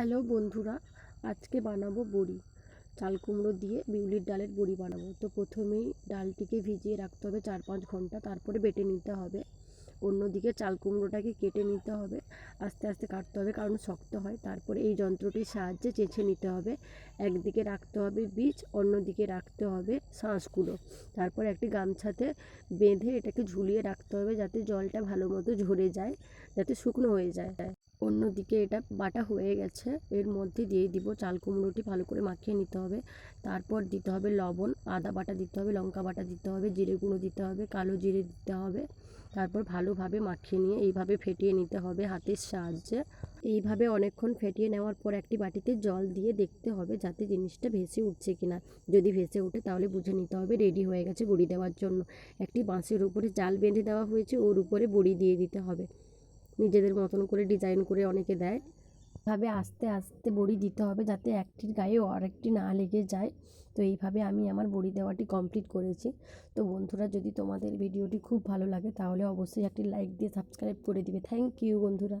Hello বন্ধুরা, আজকে বানাবো বড়ি। চাল কুমড়ো দিয়ে বিউলির ডালের বড়ি বানাবো। তো প্রথমেই ডালটিকে ভিজিয়ে রাখতে হবে চার পাঁচ ঘণ্টা, তারপরে বেটে নিতে হবে। অন্যদিকে চাল কুমড়োটাকে কেটে নিতে হবে, আস্তে আস্তে কাটতে হবে কারণ শক্ত হয়। তারপরে এই যন্ত্রটির সাহায্যে চেঁচে নিতে হবে। একদিকে রাখতে হবে বীজ, অন্যদিকে রাখতে হবে শাঁসগুলো তারপর একটি গামছাতে বেঁধে এটাকে ঝুলিয়ে রাখতে হবে যাতে জলটা ভালো মতো ঝরে যায়, যাতে শুকনো হয়ে যায়। অন্যদিকে এটা বাটা হয়ে গেছে। এর মধ্যে দিয়ে দিব চাল কুমড়োটি ভালো করে মাখিয়ে নিতে হবে। তারপর দিতে হবে লবণ, আদা বাটা দিতে হবে, লঙ্কা বাটা দিতে হবে, জিরে গুঁড়ো দিতে হবে, কালো জিরে দিতে হবে। তারপর ভালোভাবে মাখিয়ে নিয়ে এইভাবে ফেটিয়ে নিতে হবে হাতের সাহায্যে। এইভাবে অনেকক্ষণ ফেটিয়ে নেওয়ার পর একটি বাটিতে জল দিয়ে দেখতে হবে যাতে জিনিসটা ভেসে উঠছে কিনা। যদি ভেসে ওঠে তাহলে বুঝে নিতে হবে রেডি হয়ে গেছে বড়ি দেওয়ার জন্য। একটি বাঁশের উপরে জাল বেঁধে দেওয়া হয়েছে, ওর উপরে বড়ি দিয়ে দিতে হবে। নিজেদের মতন করে ডিজাইন করে অনেকে দেয়। ভাবে আস্তে আস্তে বড়ি দিতে হবে যাতে একটির গায়ে আরেকটি না লেগে যায়। তো এইভাবে আমি আমার বড়ি দেওয়াটি কমপ্লিট করেছি। তো বন্ধুরা, যদি তোমাদের ভিডিওটি খুব ভালো লাগে তাহলে অবশ্যই একটি লাইক দিয়ে সাবস্ক্রাইব করে দিবে। থ্যাংক ইউ বন্ধুরা।